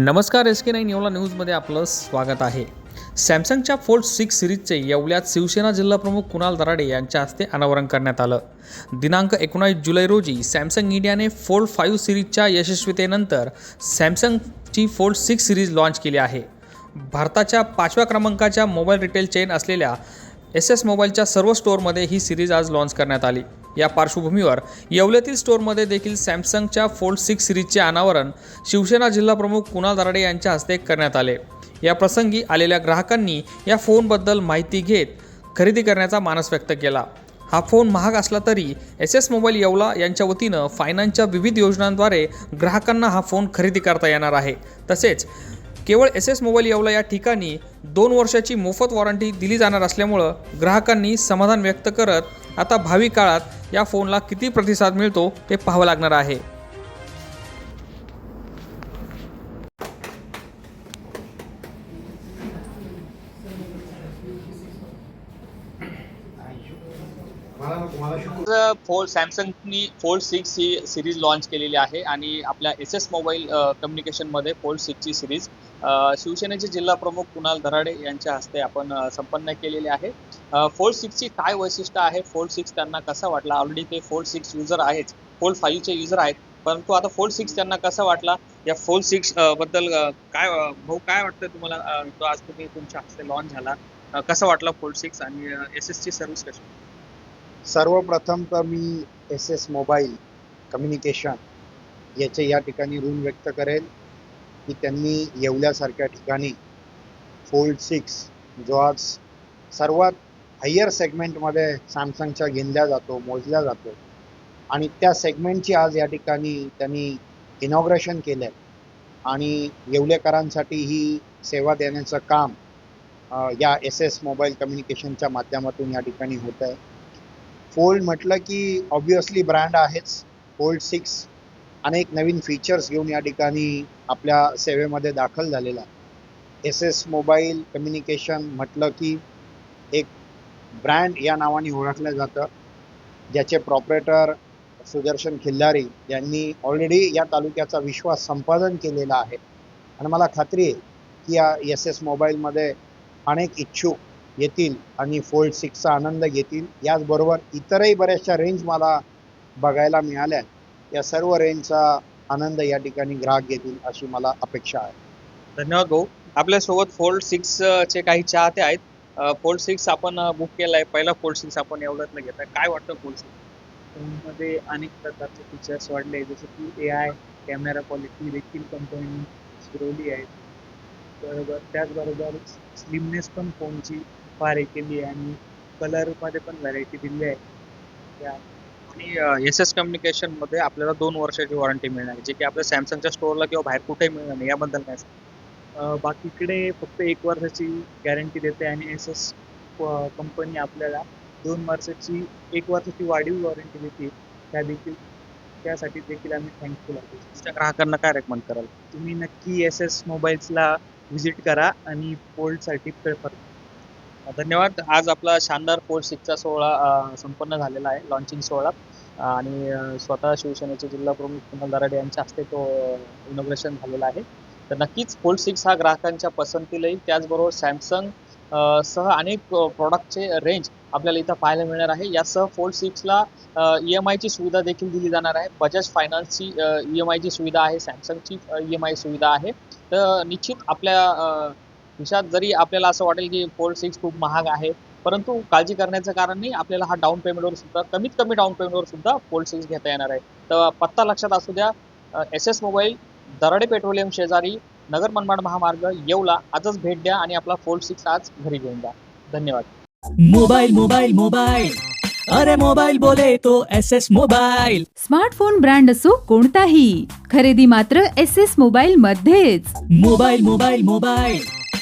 नमस्कार S K nine Yeola न्यूजमध्ये आपलं स्वागत आहे. सॅमसंगच्या फोल्ड सिक्स सिरीजचे येवल्यात शिवसेना जिल्हाप्रमुख कुणाल दराडे यांच्या हस्ते अनावरण करण्यात आलं. दिनांक एकोणीस जुलै रोजी सॅमसंग इंडियाने फोल्ड फाईव्ह सिरीजच्या यशस्वीतेनंतर सॅमसंगची फोल्ड सिक्स सिरीज लॉन्च केली आहे. भारताच्या पाचव्या क्रमांकाच्या मोबाईल रिटेल चेन असलेल्या एस एस मोबाईलच्या सर्व स्टोअरमध्ये ही सिरीज आज लॉन्च करण्यात आली. या पार्श्वभूमीवर येवल्यातील स्टोअरमध्ये देखील सॅमसंगच्या फोल्ड सिक्स सिरीजचे अनावरण शिवसेना जिल्हाप्रमुख कुणाल दराडे यांच्या हस्ते करण्यात आले. या प्रसंगी आलेल्या ग्राहकांनी या फोनबद्दल माहिती घेत खरेदी करण्याचा मानस व्यक्त केला. हा फोन महाग असला तरी एस एस मोबाईल येवला यांच्या वतीनं फायनान्सच्या विविध योजनांद्वारे ग्राहकांना हा फोन खरेदी करता येणार आहे. तसेच केवळ एस एस मोबाईल येवला या ठिकाणी दोन वर्षाची मोफत वॉरंटी दिली जाणार असल्यामुळं ग्राहकांनी समाधान व्यक्त करत आता भावी काळात या फोनला किती प्रतिसाद मिळतो ते पाहावं लागणार आहे. फोल्ड सॅमसंगनी फोल्ड सिक्स ही सिरीज लॉन्च केलेली आहे आणि आपल्या एस एस मोबाईल कम्युनिकेशनमध्ये फोल्ड सिक्सची सिरीज शिवसेनेचे जिल्हा प्रमुख कुणाल धराडे यांच्या हस्ते आपण संपन्न केलेले आहे. फोल्ड सिक्सची काय वैशिष्ट्य आहे? फोल्ड सिक्स त्यांना कसा वाटला? ऑलरेडी ते फोल्ड सिक्स युजर आहेच फोल्ड फाईव्हचे युजर आहेत. परंतु आता फोल्ड सिक्स त्यांना कसा वाटला? या फोल्ड सिक्सबद्दल काय भाऊ काय वाटतं तुम्हाला? तो आज तुम्ही तुमच्या हस्ते लॉन्च झाला. कसा वाटला फोल्ड सिक्स आणि एस एसची सर्व्हिस कशी? सर्वप्रथम तर मी एस एस मोबाईल कम्युनिकेशन याचे या ठिकाणी ऋण व्यक्त करेल. की त्यांनी येवल्यासारख्या ठिकाणी फोल्ड सिक्स जो आज सर्वात हायर सेगमेंटमध्ये सॅमसंगच्या घेतल्या जातो मोजल्या जातो. आणि त्या सेगमेंटची आज या ठिकाणी त्यांनी इनॉग्रेशन केलं आहे आणि येवलेकरांसाठी ही सेवा देण्याचं काम या एस एस मोबाईल कम्युनिकेशनच्या माध्यमातून या ठिकाणी होत आहे फोल्ड म्हटलं की ऑब्विसली ब्रँड आहेच. फोल्ड सिक्स अनेक नवीन फीचर्स घेऊन या ठिकाणी आपल्या सेवेमध्ये दाखल झालेला एस एस मोबाईल कम्युनिकेशन म्हटलं की एक ब्रँड या नावाने ओळखलं जातं. ज्याचे प्रॉपरेटर सुदर्शन खिल्लारी यांनी ऑलरेडी या तालुक्याचा विश्वास संपादन केलेला आहे. आणि मला खात्री आहे की या एस एस मोबाईलमध्ये अनेक इच्छुक येतील आणि फोल्ड सिक्सचा आनंद घेतील. याचबरोबर इतरही बऱ्याचशा रेंज मला बघायला मिळाल्या. या सर्व रेंजचा आनंद या ठिकाणी ग्राहक घेतील अशी मला अपेक्षा आहे. धन्यवाद भाऊ. आपल्यासोबत फोल्ड सिक्स चे काही चाहते आहेत. फोल्ड सिक्स आपण बुक केलाय. पहिला फोल्ड सिक्स आपण एवढ्यातलं घेताय काय वाटतं फोल्ड सिक्स फोनमध्ये अनेक प्रकारचे फीचर्स वाढले जसे की ए आय कॅमेरा क्वालिटी देखील कंपनी सुरवली आहे. बरोबर. त्याचबरोबर स्लिमनेस पण फोनची फार हे केली आहे आणि कलरमध्ये पण व्हरायटी दिली आहे. त्या आणि एस एस कम्युनिकेशनमध्ये आपल्याला दोन वर्षाची वॉरंटी मिळणार आहे. जे की आपल्या सॅमसंगच्या स्टोअरला किंवा बाहेर कुठेही मिळणार नाही याबद्दल काय बाकीकडे फक्त एक वर्षाची गॅरंटी देते आणि एस एस कंपनी आपल्याला दोन वर्षाची एक वर्षाची वाढीव वॉरंटी देते. त्या देखील त्यासाठी देखील आम्ही थँकफुल आहोत त्या ग्राहकांना काय रेकमेंड कराल? तुम्ही नक्की एस एस मोबाईल्सला व्हिजिट करा आणि फोल्डसाठी प्रेफर धन्यवाद. आज आपला शानदार फोर्ट सिक्सचा सोहळा संपन्न झालेला आहे लॉन्चिंग सोहळा. आणि स्वतः शिवसेनेचे जिल्हा प्रमुख कुणाल दराडे यांच्या हस्ते तो इनोग्रेशन झालेला आहे. तर नक्कीच फोल्ड सिक्स हा ग्राहकांच्या पसंतीला येईल त्याचबरोबर सॅमसंग सह अनेक प्रॉडक्टचे रेंज आपल्याला इथं पाहायला मिळणार आहे. यासह फोल्ड सिक्सला ई एम आयची सुविधा देखील दिली जाणार आहे. बजाज फायनान्सची ई एम आयची सुविधा आहे. सॅमसंगची ई एम आय सुविधा आहे. तर निश्चित आपल्या खिशात जरी आपल्याला असं वाटेल की फोल्ड सिक्स खूप महाग आहे परंतु काळजी करण्याचं कारण नाही आपल्याला हा डाऊन पेमेंटवर सुद्धा कमीत कमी डाऊन पेमेंटवर सुद्धा फोल्ड सिक्स घेता येणार आहे. तर पत्ता लक्षात असू द्या S S mobile Darade petroleum शेजारी नगर मनमाड महामार्ग येवला आजच भेट द्या आणि आपला फोल्ड सिक्स आज घरी घेऊन जा. धन्यवाद. मोबाइल मोबाइल मोबाइल अरे मोबाइल बोले तो S S mobile smartphone brand असो कोणताही खरेदी मात्र एस एस मोबाईल मध्येच. Mobile mobile mobile